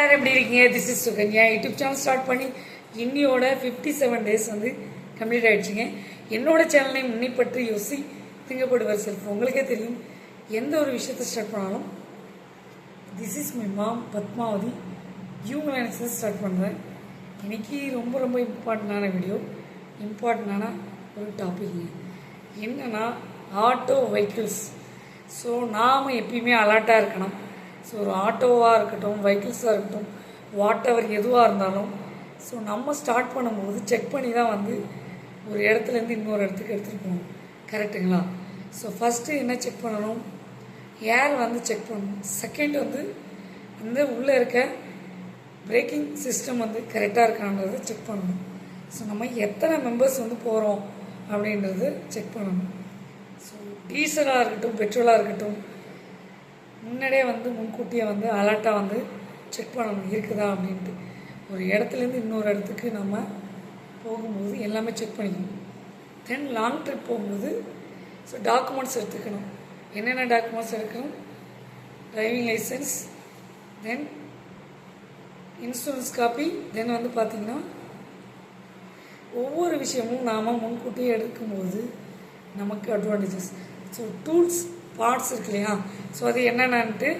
எல்லாரும் எப்படி இருக்கீங்க? This is Sukanya. YouTube channel start பண்ணி இன்னியோட ஃபிஃப்டி செவன் டேஸ் வந்து கம்ப்ளீட் ஆகிடுச்சிங்க என்னோட சேனலை முன்னிப்பற்றி யோசி திங்கப்படுவர் செல்ஃப் உங்களுக்கே தெரியும். எந்த ஒரு விஷயத்தை ஸ்டார்ட் பண்ணாலும் this is my mom Padmavathi. இவங்களை எனக்கு ஸ்டார்ட் பண்ணுறேன் இன்னைக்கு ரொம்ப ரொம்ப இம்பார்ட்டண்டான வீடியோ இம்பார்ட்டண்டான ஒரு டாபிக்ங்க என்னென்னா ஆட்டோ வெஹிக்கிள்ஸ் ஸோ நாம் எப்பயுமே அலர்ட்டாக இருக்கணும். ஸோ ஒரு ஆட்டோவாக இருக்கட்டும் வெஹிக்கிள்ஸாக இருக்கட்டும் வாட் எவர் எதுவாக இருந்தாலும் ஸோ நம்ம ஸ்டார்ட் பண்ணும்போது செக் பண்ணி தான் வந்து ஒரு இடத்துலேருந்து இன்னொரு இடத்துக்கு எடுத்துகிட்டு போகணும் கரெக்டுங்களா ஸோ ஃபஸ்ட்டு என்ன செக் பண்ணணும்? ஏர் வந்து செக் பண்ணணும். செகண்ட் வந்து அந்த உள்ளே இருக்க பிரேக்கிங் சிஸ்டம் வந்து கரெக்டாக இருக்கான்றதை செக் பண்ணணும். ஸோ நம்ம எத்தனை மெம்பர்ஸ் வந்து போகிறோம் அப்படின்றது செக் பண்ணணும். ஸோ டீசலாக இருக்கட்டும் பெட்ரோலாக இருக்கட்டும் முன்னாடியே வந்து முன்கூட்டியே வந்து அலர்ட்டாக வந்து செக் பண்ணணும் இருக்குதா அப்படின்ட்டு. ஒரு இடத்துலேருந்து இன்னொரு இடத்துக்கு நம்ம போகும்போது எல்லாமே செக் பண்ணிக்கணும். தென் லாங் ட்ரிப் போகும்போது ஸோ டாக்குமெண்ட்ஸ் எடுத்துக்கணும். என்னென்ன டாக்குமெண்ட்ஸ் எடுக்கணும்? Driving licence then insurance copy then வந்து பார்த்திங்கன்னா ஒவ்வொரு விஷயமும் நாம் முன்கூட்டியே எடுக்கும்போது நமக்கு அட்வான்டேஜஸ் ஸோ டூல்ஸ் பார்ட்ஸ் இருக்கு இல்லையா? ஸோ அது என்னென்னன்ட்டு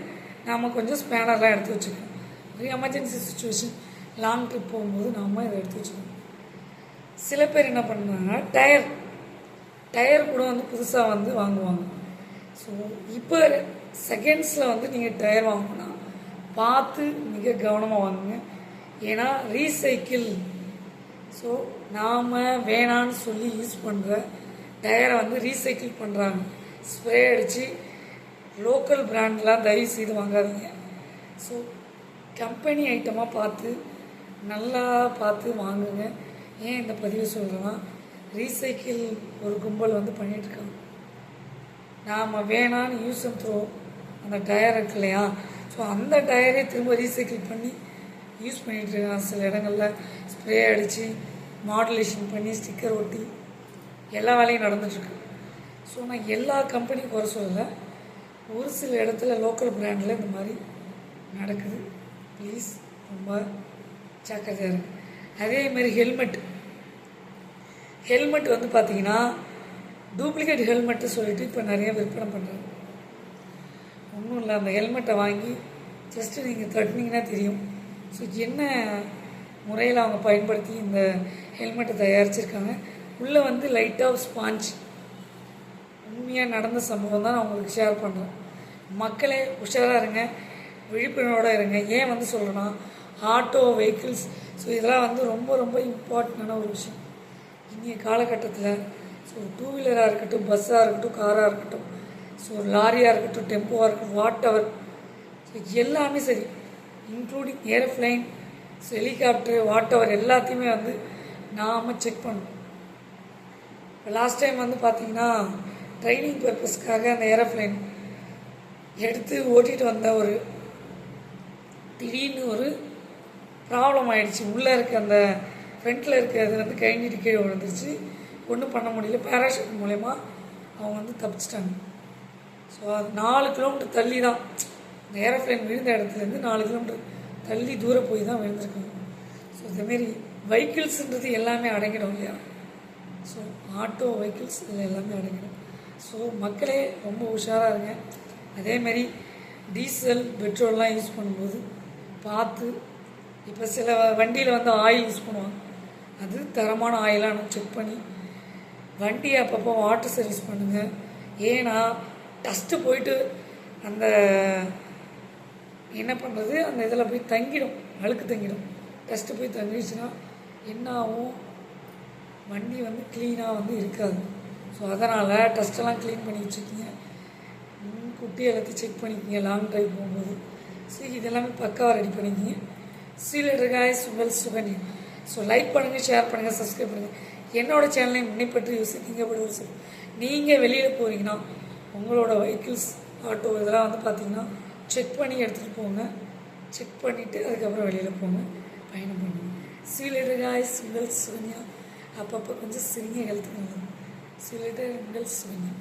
நாம் கொஞ்சம் ஸ்பேனர்லாம் எடுத்து வச்சுக்கணும். ஒரு எமர்ஜென்சி சுச்சுவேஷன் லாங் ட்ரிப் போகும்போது நாம் இதை எடுத்து வச்சுக்கணும். சில பேர் என்ன பண்ணுவாங்கன்னா டயர் டயர் கூட வந்து புதுசாக வந்து வாங்குவாங்க. ஸோ இப்போ செகண்ட்ஸில் வந்து நீங்கள் டயர் வாங்கினா பார்த்து மிக கவனமாக வாங்குங்க. ஏன்னா ரீசைக்கிள் ஸோ நாம் வேணான்னு சொல்லி யூஸ் பண்ணுற டயரை வந்து ரீசைக்கிள் பண்ணுறாங்க ஸ்ப்ரே அடித்து லோக்கல் பிராண்ட்லாம் தயவு செய்து வாங்காதீங்க. ஸோ கம்பெனி ஐட்டமாக பார்த்து நல்லா பார்த்து வாங்குங்க. ஏன் இந்த பதிவு சொல்கிறேன்னா ரீசைக்கிள் ஒரு கும்பல் வந்து பண்ணிகிட்ருக்காங்க நாம் வேணான்னு யூஸ் அண்ட் த்ரோ அந்த டயர் இருக்கு இல்லையா? ஸோ அந்த டயரே திரும்ப ரீசைக்கிள் பண்ணி யூஸ் பண்ணிகிட்ருக்காங்க சில இடங்களில். ஸ்ப்ரே அடித்து மாடுலேஷன் பண்ணி ஸ்டிக்கர் ஒட்டி எல்லா வேலையும் நடந்துட்டுருக்கு ஸோ நான் எல்லா கம்பெனியும் குறை சொல்லலை ஒரு சில இடத்துல லோக்கல் பிராண்டில் இந்த மாதிரி நடக்குது. ப்ளீஸ் ரொம்ப ஜாக்கிரதையாக அதே அதேமாரி ஹெல்மெட் ஹெல்மெட் வந்து பார்த்தீங்கன்னா டூப்ளிகேட் ஹெல்மெட்டு சொல்லிட்டு இப்போ நிறைய விற்பனை பண்ணுறாங்க ஒன்றும் இல்லை அந்த ஹெல்மெட்டை வாங்கி ஜஸ்ட்டு நீங்கள் தட்டினீங்கன்னா தெரியும். ஸோ என்ன முறையில் அவங்க பயன்படுத்தி இந்த ஹெல்மெட்டை தயாரிச்சிருக்காங்க? உள்ளே வந்து லைட்டாக ஸ்பாஞ்ச் உண்மையாக நடந்த சம்பவம் தான் நான் உங்களுக்கு ஷேர் பண்ணுறேன் மக்களே உஷாராக இருங்க. விழிப்புணர்வோடு இருங்க. ஏன் வந்து சொல்கிறேன்னா ஆட்டோ வெஹிக்கிள்ஸ் ஸோ இதெல்லாம் வந்து ரொம்ப ரொம்ப இம்பார்ட்டண்டான ஒரு விஷயம். இன்றைய காலகட்டத்தில் ஸோ டூ வீலராக இருக்கட்டும் பஸ்ஸாக இருக்கட்டும் காராக இருக்கட்டும் ஸோ லாரியாக இருக்கட்டும் டெம்போவாக இருக்கட்டும் வாட் அவர் ஸோ எல்லாமே சரி. Including aeroplane so helicopter whatever எல்லாத்தையுமே வந்து நாம் செக் பண்ணணும். இப்போ லாஸ்ட் டைம் வந்து பார்த்திங்கன்னா ட்ரைனிங் பர்பஸ்க்காக அந்த ஏரோப்ளைன் எடுத்து ஓட்டிகிட்டு வந்த ஒரு திடீர்னு ஒரு ப்ராப்ளம் ஆகிடுச்சு உள்ளே இருக்க அந்த ஃப்ரண்ட்டில் இருக்கிறது வந்து கழிஞ்சிட்டு கீழே விழுந்துருச்சு. ஒன்றும் பண்ண முடியல. பேராஷூட் மூலயமா அவங்க வந்து தப்பிச்சிட்டாங்க. ஸோ அது நாலு கிலோமீட்டர் தள்ளி தான். இந்த ஏரோப்ளைன் விழுந்த இடத்துலேருந்து நாலு கிலோமீட்டர் தள்ளி தூரம் போய் தான் விழுந்திருக்காங்க. ஸோ இதேமாரி வெஹிக்கிள்ஸுன்றது எல்லாமே அடங்கிடும் இல்லையா? ஸோ ஆட்டோ வெஹிக்கிள்ஸ் இதில் எல்லாமே அடங்கிடும். ஸோ மக்களே ரொம்ப உஷாராக இருங்க. அதேமாரி டீசல் பெட்ரோல்லாம் யூஸ் பண்ணும்போது பார்த்து இப்போ சில வண்டியில் வந்து ஆயில் யூஸ் பண்ணுவாங்க. அது தரமான ஆயிலானு செக் பண்ணி வண்டியை அப்பப்போ வாட்டர் சர்வீஸ் பண்ணுங்கள் ஏன்னா டஸ்ட்டு போயிட்டு அந்த என்ன பண்ணுறது அந்த இதில் போய் தங்கிடும். அழுக்கு தங்கிடும். டஸ்ட்டு போய் தங்கிடுச்சுன்னா என்ன ஆகும்? வண்டி வந்து க்ளீனாக வந்து இருக்காது. ஸோ அதனால் டஸ்ட்டெல்லாம் க்ளீன் பண்ணி வச்சுருக்கீங்க குட்டி எல்லாத்தையும் செக் பண்ணிக்கிங்க. லாங் ட்ரைவ் போகும்போது. ஸோ இதெல்லாமே பக்காவாக ரெடி பண்ணிக்கிங்க. சீலர் காய்ஸ் உங்கள் சுகன்யா ஸோ லைக் பண்ணுங்கள் ஷேர் பண்ணுங்கள் சப்ஸ்கிரைப் பண்ணுங்கள் என்னோடய சேனலை முன்னிப்பட்டு யோசிக்கிங்க ஒரு சார் நீங்கள் வெளியில் போகிறீங்கன்னா உங்களோட வெஹிக்கிள்ஸ் ஆட்டோ இதெல்லாம் வந்து பார்த்தீங்கன்னா செக் பண்ணி எடுத்துகிட்டு போங்க. செக் பண்ணிவிட்டு அதுக்கப்புறம் வெளியில் போங்க. பயணம் பண்ணுங்க. சீலர் காய்ஸ் உங்கள் சுகன்யா. அப்பப்போ கொஞ்சம் சிறிய ஹெல்த்துக்கு நல்லது சீலர் உங்கள் சுகன்யா